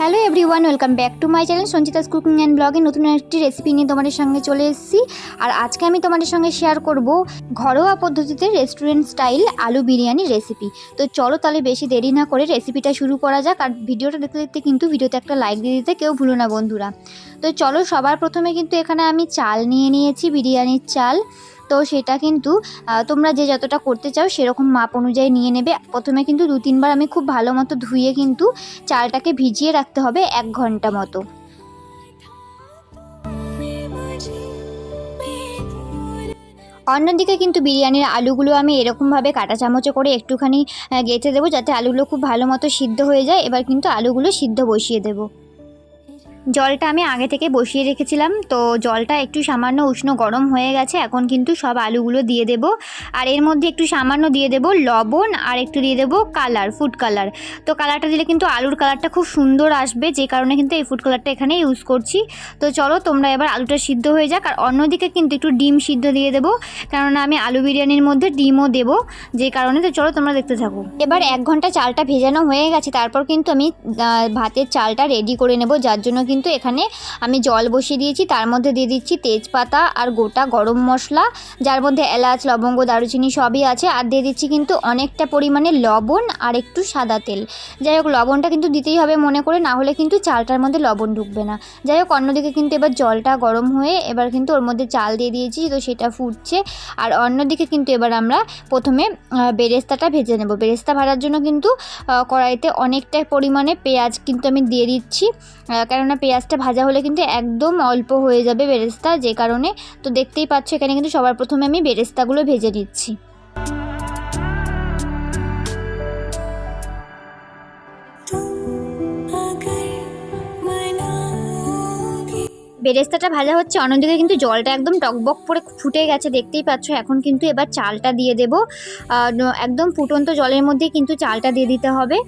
Hello everyone welcome back to my channel Sanchita's cooking and ব্লগে নতুন একটি recipe নিয়ে তোমাদের সঙ্গে চলে এসেছি। আর আজকে আমি তোমাদের সঙ্গে শেয়ার করব ঘরোয়া পদ্ধতিতে রেস্টুরেন্ট স্টাইল আলু বিরিয়ানি রেসিপি তো চলো তাহলে বেশি দেরি না করে রেসিপিটা শুরু করা যাক। আর ভিডিওটা দেখতে দেখতে কিন্তু ভিডিওতে একটা লাইক দিয়ে দিতে কেউ ভুলো না বন্ধুরা। তো চলো সবার প্রথমে কিন্তু এখানে আমি চাল নিয়ে নিয়েছি, বিরিয়ানির চাল। তো সেটা কিন্তু তোমরা যে যতটা করতে চাও সেরকম মাপ অনুযায়ী নিয়ে নেবে। প্রথমে কিন্তু দু, তিনবার আমি খুব ভালো মতো ধুয়ে কিন্তু চালটাকে ভিজিয়ে রাখতে হবে এক ঘণ্টা মতো। অন্যদিকে কিন্তু বিরিয়ানির আলুগুলো আমি এরকমভাবে কাঁটা চামচে করে একটুখানি গেঁথে দেবো যাতে আলুগুলো খুব ভালো মতো সিদ্ধ হয়ে যায়। এবার কিন্তু আলুগুলো সিদ্ধ বসিয়ে দেবো। জলটা আমি আগে থেকে বসিয়ে রেখেছিলাম, তো জলটা একটু সামান্য উষ্ণ গরম হয়ে গেছে, এখন কিন্তু সব আলুগুলো দিয়ে দেব। আর এর মধ্যে একটু সামান্য দিয়ে দেব লবণ আর একটু দিয়ে দেব কালার ফুড কালার তো কালারটা দিলে কিন্তু আলুর কালারটা খুব সুন্দর আসবে, যে কারণে কিন্তু এই ফুড কালারটা এখানে ইউজ করছি। তো চলো তোমরা এবার আলুটা সিদ্ধ হয়ে যাক, আর অন্যদিকে কিন্তু একটু ডিম সিদ্ধ দিয়ে দেবো, কেননা আমি আলু বিরিয়ানির মধ্যে ডিমও দেবো, যে কারণে তো চলো তোমরা দেখতে থাকো। এবার এক ঘণ্টা চালটা ভেজানো হয়ে গেছে, তারপর কিন্তু আমি ভাতের চালটা রেডি করে নেব, যার জন্য কিন্তু এখানে আমি জল বসিয়ে দিয়েছি, তার মধ্যে দিয়ে দিচ্ছি তেজপাতা আর গোটা গরম মশলা, যার মধ্যে এলাচ, লবঙ্গ, দারুচিনি সবই আছে, আর দিয়ে দিচ্ছি কিন্তু অনেকটা পরিমাণে লবণ আর একটু সাদা তেল। যাই হোক, লবণটা কিন্তু দিতেই হবে মনে করে, না হলে কিন্তু চালটার মধ্যে লবণ ঢুকবে না। যাই হোক, অন্যদিকে কিন্তু এবার জলটা গরম হয়ে এবার কিন্তু ওর মধ্যে চাল দিয়ে দিয়েছি, তো সেটা ফুটছে। আর অন্যদিকে কিন্তু এবার আমরা প্রথমে বেরেস্তাটা ভেজে নেব। বেরেস্তা ভাজার জন্য কিন্তু কড়াইতে অনেকটা পরিমাণে পেঁয়াজ কিন্তু আমি দিয়ে দিচ্ছি কেননা পেঁয়াজটা ভাজা হলে কিন্তু একদম অল্প হয়ে যাবে বেরেস্তা, যে কারণে তো দেখতেই পাচ্ছ এখানে কিন্তু সবার প্রথমে আমি বেরেস্তাগুলো ভেজে নিচ্ছি। বেরেস্তাটা ভাজা হচ্ছে, অন্যদিকে কিন্তু জলটা একদম টকবক করে ফুটে গেছে, দেখতেই পাচ্ছ। এখন কিন্তু এবার চালটা দিয়ে দেব। একদম ফুটন্ত জলের মধ্যে কিন্তু চালটা দিয়ে দিতে হবে।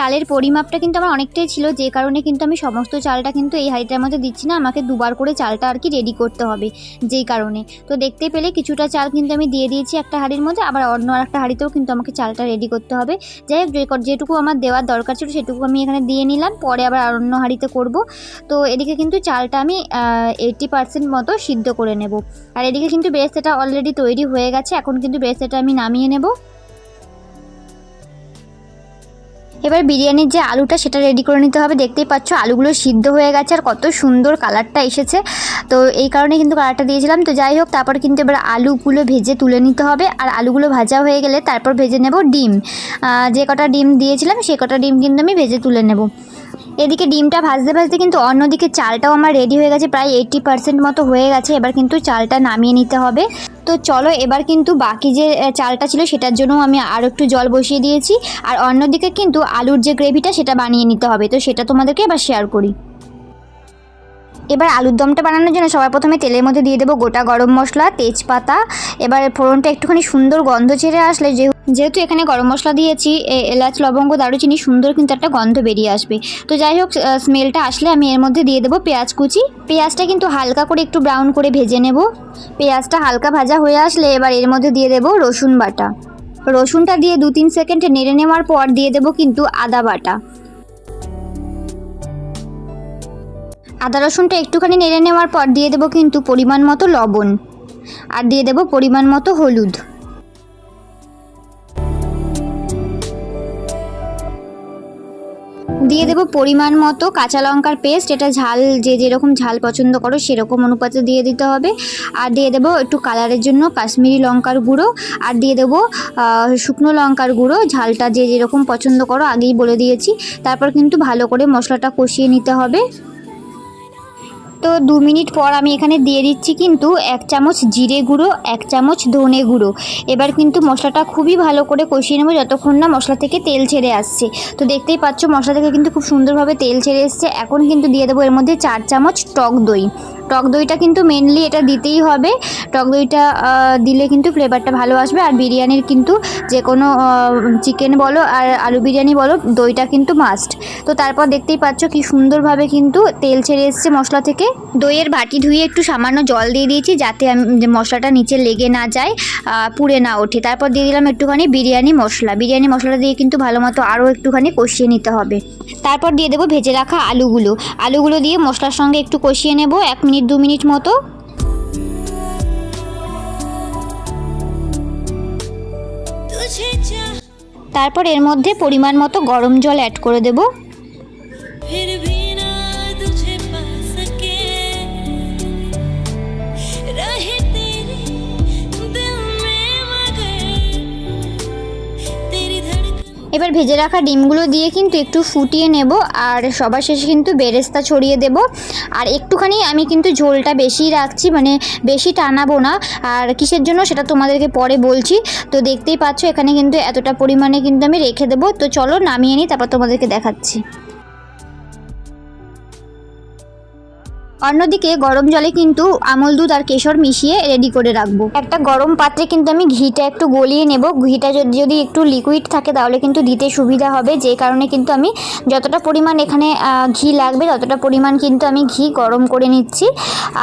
চালের পরিমাপটা কিন্তু আমার অনেকটাই ছিল, যে কারণে কিন্তু আমি সমস্ত চালটা কিন্তু এই হাঁড়িটার মধ্যে দিচ্ছি না, আমাকে দুবার করে চালটা আর কি রেডি করতে হবে যেই কারণে। তো দেখতে পেলে কিছুটা চাল কিন্তু আমি দিয়ে দিয়েছি একটা হাঁড়ির মধ্যে, আবার অন্য আর একটা হাঁড়িতেও কিন্তু আমাকে চালটা রেডি করতে হবে। যাই হোক যেটুকু আমার দেওয়ার দরকার ছিল সেটুকু আমি এখানে দিয়ে নিলাম, পরে আবার অন্য হাঁড়িতে করব। তো এদিকে কিন্তু চালটা আমি এইটি পার্সেন্ট মতো সিদ্ধ করে নেব। আর এদিকে কিন্তু বেরেস্তাটা অলরেডি তৈরি হয়ে গেছে, এখন কিন্তু বেরেস্তাটা আমি নামিয়ে নেব। এবার বিরিয়ানির যে আলুটা সেটা রেডি করে নিতে হবে। দেখতেই পাচ্ছ আলুগুলো সিদ্ধ হয়ে গেছে আর কত সুন্দর কালারটা এসেছে। তো এই কারণে কিন্তু কালারটা দিয়েছিলাম। তো যাই হোক, তারপর কিন্তু এবার আলুগুলো ভেজে তুলে নিতে হবে। আর আলুগুলো ভাজা হয়ে গেলে তারপর ভেজে নেব ডিম। যে কটা ডিম দিয়েছিলাম, সে কটা ডিম কিন্তু আমি ভেজে তুলে নেব। এদিকে ডিমটা ভাজতে ভাজতে কিন্তু অন্যদিকে চালটাও আমার রেডি হয়ে গেছে। প্রায় এইট্টি পার্সেন্ট মতো হয়ে গেছে। এবার কিন্তু চালটা নামিয়ে নিতে হবে। তো চলো, এবার কিন্তু বাকি যে চালটা ছিল সেটার জন্য আমি আরও একটু জল বসিয়ে দিয়েছি। আর অন্যদিকে কিন্তু আলুর যে গ্রেভিটা সেটা বানিয়ে নিতে হবে। তো সেটা তোমাদেরকে এবার শেয়ার করি। এবার আলুর দমটা বানানোর জন্য সবার প্রথমে তেলের মধ্যে দিয়ে দেবো গোটা গরম মশলা, তেজপাতা। এবার ফোড়নটা একটুখানি সুন্দর গন্ধ ছেড়ে আসলে যেহেতু যেহেতু এখানে গরম মশলা দিয়েছি এলাচ, লবঙ্গ, দারুচিনি সুন্দর কিন্তু একটা গন্ধ বেরিয়ে আসবে। তো যাই হোক স্মেলটা আসলে আমি এর মধ্যে দিয়ে দেবো পেঁয়াজ কুচি। পেঁয়াজটা কিন্তু হালকা করে একটু ব্রাউন করে ভেজে নেব। পেঁয়াজটা হালকা ভাজা হয়ে আসলে এবার এর মধ্যে দিয়ে দেবো রসুন বাটা। রসুনটা দিয়ে দু তিন সেকেন্ড নেড়ে নেওয়ার পর দিয়ে দেবো কিন্তু আদা বাটা। আদা রসুনটা একটুখানি নেড়ে নেওয়ার পর দিয়ে দেবো কিন্তু পরিমাণ মতো লবণ। আর দিয়ে দেবো পরিমাণ মতো হলুদ। দিয়ে দেবো পরিমাণ মতো কাঁচা লঙ্কার পেস্ট। এটা ঝাল, যে যেরকম ঝাল পছন্দ করো সেরকম অনুপাতে দিয়ে দিতে হবে। আর দিয়ে দেবো একটু কালারের জন্য কাশ্মীরি লঙ্কার গুঁড়ো। আর দিয়ে দেবো শুকনো লঙ্কার গুঁড়ো। ঝালটা যে যেরকম পছন্দ করো আগেই বলে দিয়েছি। তারপর কিন্তু ভালো করে মশলাটা কষিয়ে নিতে হবে। তো দু মিনিট পর আমি এখানে দিয়ে দিচ্ছি কিন্তু এক চামচ জিরে গুঁড়ো, এক চামচ ধনে গুঁড়ো। এবার কিন্তু মশলাটা খুবই ভালো করে কষিয়ে নেব যতক্ষণ না মশলা থেকে তেল ছেড়ে আসছে। তো দেখতেই পাচ্ছ মশলা থেকে কিন্তু খুব সুন্দরভাবে তেল ছেড়ে এসছে। এখন কিন্তু দিয়ে দেবো এর মধ্যে চার চামচ টক দই। টক দইটা কিন্তু মেনলি এটা দিতেই হবে। টক দইটা দিলে কিন্তু ফ্লেভারটা ভালো আসবে। আর বিরিয়ানির কিন্তু যে কোনো চিকেন বলো আর আলু বিরিয়ানি বলো, দইটা কিন্তু মাস্ট তো তারপর দেখতেই পাচ্ছ কি সুন্দরভাবে কিন্তু তেল ছেড়ে এসছে মশলা থেকে। দইয়ের বাটি ধুয়ে একটু সামান্য জল দিয়ে দিয়েছি যাতে আমি মশলাটা নিচে লেগে না যায় পুড়ে না ওঠে। তারপর দিয়ে দিলাম একটুখানি বিরিয়ানি মশলা। বিরিয়ানি মশলাটা দিয়ে কিন্তু ভালো মতো আরও একটুখানি কষিয়ে নিতে হবে। তারপর দিয়ে দেবো ভেজে রাখা আলুগুলো। আলুগুলো দিয়ে মশলার সঙ্গে একটু কষিয়ে নেব। এক মিনিট মিনিট দু মিনিট মতো। তারপর এর মধ্যে পরিমাণ মতো গরম জল অ্যাড করে দেবো। এবার ভেজে রাখা ডিমগুলো দিয়ে কিন্তু একটু ফুটিয়ে নেব, আর সবার শেষে কিন্তু বেরেস্তা ছড়িয়ে দেব। আর একটুখানি আমি কিন্তু ঝোলটা বেশি রাখছি মানে বেশি টানাবো না। আর কিসের জন্য সেটা তোমাদেরকে পরে বলছি। তো দেখতেই পাচ্ছ, এখানে কিন্তু এতটা পরিমাণে কিন্তু আমি রেখে দেবো। তো চলো নামিয়ে নিই, তারপর তোমাদেরকে দেখাচ্ছি। অন্যদিকে গরম জলে কিন্তু আমল দুধ আর কেশর মিশিয়ে রেডি করে রাখব। একটা গরম পাত্রে কিন্তু আমি ঘিটা একটু গলিয়ে নেব। ঘিটা যদি যদি একটু লিকুইড থাকে তাহলে কিন্তু দিতে সুবিধা হবে। যে কারণে কিন্তু আমি যতটা পরিমাণ এখানে ঘি লাগবে ততটা পরিমাণ কিন্তু আমি ঘি গরম করে নিচ্ছি।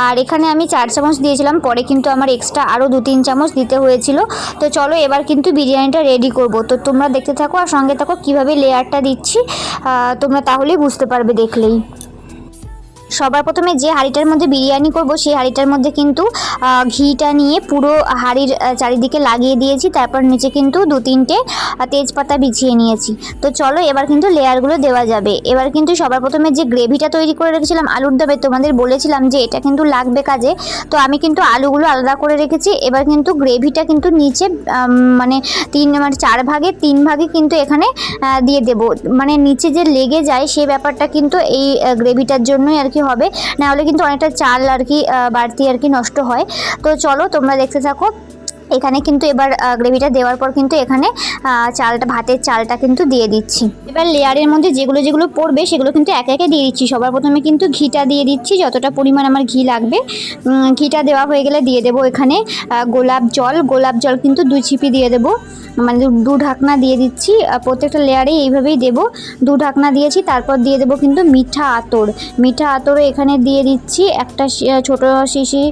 আর এখানে আমি চার চামচ দিয়েছিলাম, পরে কিন্তু আমার এক্সট্রা আরও দু তিন চামচ দিতে হয়েছিল। তো চলো এবার কিন্তু বিরিয়ানিটা রেডি করব। তো তোমরা দেখতে থাকো আর সঙ্গে থাকো কীভাবে লেয়ারটা দিচ্ছি। তোমরা তাহলেই বুঝতে পারবে দেখলেই। সবার প্রথমে যে হাঁড়িটার মধ্যে বিরিয়ানি করব, সেই হাঁড়িটার মধ্যে কিন্তু ঘিটা নিয়ে পুরো হাঁড়ির চারিদিকে লাগিয়ে দিয়েছি। তারপর নিচে কিন্তু দু তিনটে তেজপাতা বিছিয়ে নিয়েছি। তো চলো এবার কিন্তু লেয়ারগুলো দেওয়া যাবে। এবার কিন্তু সবার প্রথমে যে গ্রেভিটা তৈরি করে রেখেছিলাম, আলুর দমে, তোমাদের বলেছিলাম যে এটা কিন্তু লাগবে কাজে। তো আমি কিন্তু আলুগুলো আলাদা করে রেখেছি। এবার কিন্তু গ্রেভিটা কিন্তু নিচে মানে তিন মানে চার ভাগে, তিন ভাগে কিন্তু এখানে দিয়ে দেব। মানে নিচে যে লেগে যায়, সে ব্যাপারটা কিন্তু এই গ্রেভিটার জন্যই আর কি হবে। না হলে কিন্তু অনেকটা চাল আর কি বাড়তি আর কি নষ্ট হয়। তো চলো তোমরা দেখতে থাকো। এখানে কিন্তু এবার গ্রেভিটা দেওয়ার পর কিন্তু এখানে চালটা, ভাতের চালটা কিন্তু দিয়ে দিচ্ছি। এবার লেয়ারের মধ্যে যেগুলো যেগুলো পড়বে সেগুলো কিন্তু একে একে দিয়ে দিচ্ছি। সবার প্রথমে কিন্তু ঘিটা দিয়ে দিচ্ছি, যতটা পরিমাণ আমার ঘি লাগবে। ঘিটা দেওয়া হয়ে গেলে দিয়ে দেবো এখানে গোলাপ জল। গোলাপ জল কিন্তু দু ছিপি দিয়ে দেবো। মানে দু- ঢাকনা দিয়ে দিচ্ছি প্রত্যেকটা লেয়ারে এইভাবেই দেবো। দু ঢাকনা দিয়েছি, তারপর দিয়ে দেবো কিন্তু মিঠা আতর। মিঠা আতরও এখানে দিয়ে দিচ্ছি। একটা ছোট শিশি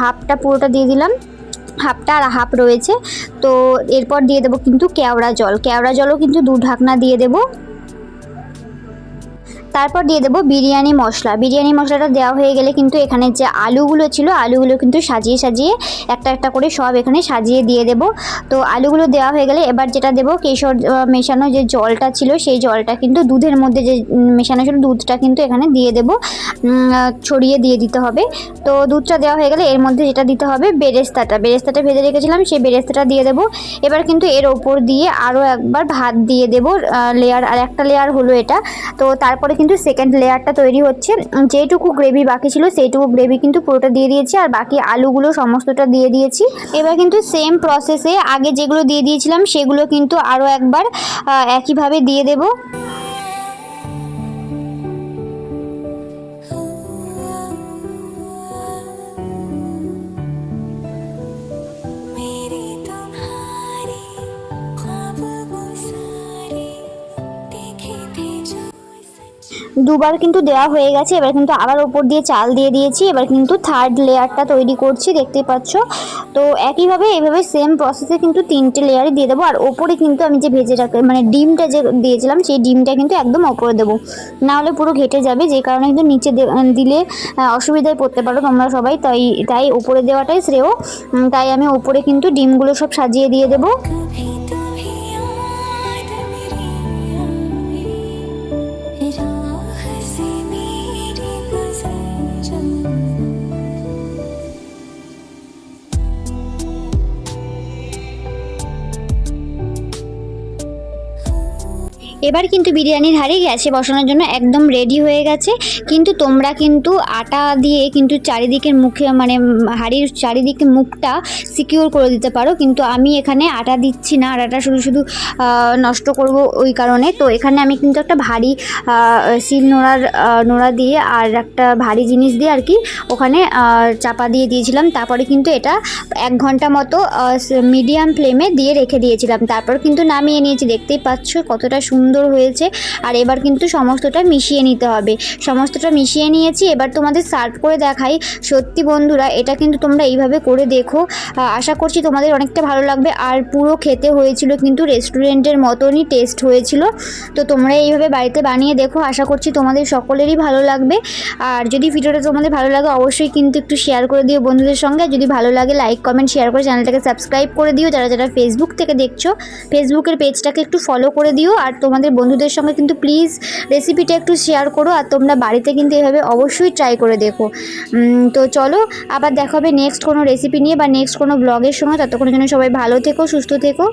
হাফটা পুরোটা দিয়ে দিলাম। হাফটা আর হাফ রয়েছে। তো এরপর দিয়ে দেবো কিন্তু কেওড়া জল। কেওড়া জলও কিন্তু দু ঢাকনা দিয়ে দেবো। তারপর দিয়ে দেবো বিরিয়ানি মশলা। বিরিয়ানি মশলাটা দেওয়া হয়ে গেলে কিন্তু এখানে যে আলুগুলো ছিল, আলুগুলো কিন্তু সাজিয়ে সাজিয়ে একটা একটা করে সব এখানে সাজিয়ে দিয়ে দেব। তো আলুগুলো দেওয়া হয়ে গেলে এবার যেটা দেবো, কেশর মেশানো যে জলটা ছিল, সেই জলটা কিন্তু দুধের মধ্যে যে মেশানো ছিল দুধটা কিন্তু এখানে দিয়ে দেবো। ছড়িয়ে দিয়ে দিতে হবে। তো দুধটা দেওয়া হয়ে গেলে এর মধ্যে যেটা দিতে হবে, বেরেস্তাটা। বেরেস্তাটা ভেজে রেখেছিলাম, সেই বেরেস্তাটা দিয়ে দেবো। এবার কিন্তু এর ওপর দিয়ে আরও একবার ভাত দিয়ে দেবো লেয়ার আর একটা লেয়ার হলো এটা। তো তারপরে কিন্তু সেকেন্ড লেয়ারটা তৈরি হচ্ছে। যেটুকু গ্রেভি বাকি ছিল, সেইটুকু গ্রেভি কিন্তু পুরোটা দিয়ে দিয়েছি, আর বাকি আলুগুলো সমস্তটা দিয়ে দিয়েছি। এবার কিন্তু সেম প্রসেসে আগে যেগুলো দিয়ে দিয়েছিলাম, সেগুলো কিন্তু আরও একবার একইভাবে দিয়ে দেবো। দুবার কিন্তু দেওয়া হয়ে গেছে, এবার কিন্তু আবার ওপর দিয়ে চাল দিয়ে দিয়েছি, এবার কিন্তু থার্ড লেয়ারটা তৈরি করছি, দেখতেই পাচ্ছ। তো একইভাবে, এইভাবে সেম প্রসেসে কিন্তু তিনটে লেয়ারই দিয়ে দেবো, আর ওপরে কিন্তু আমি যে ভেজে রাখি মানে ডিমটা যে দিয়েছিলাম, সেই ডিমটা কিন্তু একদম ওপরে দেবো। না হলে পুরো ঘেটে যাবে, যে কারণে কিন্তু নিচে দিলে অসুবিধায় পড়তে পারো তোমরা সবাই, তাই তাই উপরে দেওয়াটাই শ্রেয়। তাই আমি ওপরে কিন্তু ডিমগুলো সব সাজিয়ে দিয়ে দেবো। এবার কিন্তু বিরিয়ানির হাঁড়ি গ্যাসে বসানোর জন্য একদম রেডি হয়ে গেছে। কিন্তু তোমরা কিন্তু আটা দিয়ে কিন্তু চারিদিকের মুখে মানে হাঁড়ির চারিদিকে মুখটা সিকিউর করে দিতে পারো। কিন্তু আমি এখানে আটা দিচ্ছি না আটাটা শুধু শুধু নষ্ট করব ওই কারণে। তো এখানে আমি কিন্তু একটা ভারী শিল নোড়ার নোড়া দিয়ে আর একটা ভারী জিনিস দিয়ে আর কি ওখানে চাপা দিয়ে দিয়েছিলাম। তারপরে কিন্তু এটা এক ঘণ্টা মতো মিডিয়াম ফ্লেমে দিয়ে রেখে দিয়েছিলাম। তারপর কিন্তু নামিয়ে নিয়েছি। দেখতেই পাচ্ছ কতটা সুন্দর হয়েছে আর এবার কিন্তু সমস্তটা মিশিয়ে নিতে হবে। সমস্তটা মিশিয়ে নিয়েছি, এবার তোমাদের সার্ভ করে দেখাই। সত্যি বন্ধুরা, এটা কিন্তু তোমরা এইভাবে করে দেখো। আশা করছি তোমাদের অনেকটা ভালো লাগবে। আর পুরো খেতে হয়েছিল কিন্তু রেস্টুরেন্টের মতনই টেস্ট হয়েছিল। তো তোমরা এইভাবে বাড়িতে বানিয়ে দেখো, আশা করছি তোমাদের সকলেরই ভালো লাগবে। আর যদি ভিডিওটা তোমাদের ভালো লাগে, অবশ্যই কিন্তু একটু শেয়ার করে দিও বন্ধুদের সঙ্গে। যদি ভালো লাগে লাইক কমেন্ট শেয়ার করে চ্যানেলটাকে সাবস্ক্রাইব করে দিও। যারা যারা ফেসবুক থেকে দেখছ ফেসবুকের পেজটাকে একটু ফলো করে দিও। আর তোমাদের বন্ধুদের সঙ্গে কিন্তু প্লিজ রেসিপিটা একটু শেয়ার করো আর তোমরা বাড়িতে কিন্তু এভাবে অবশ্যই ট্রাই করে দেখো। তো চলো, আবার দেখা হবে নেক্সট কোনো রেসিপি নিয়ে বা নেক্সট কোনো ব্লগের সময় ততক্ষণের জন্য সবাই ভালো থেকো, সুস্থ থেকো।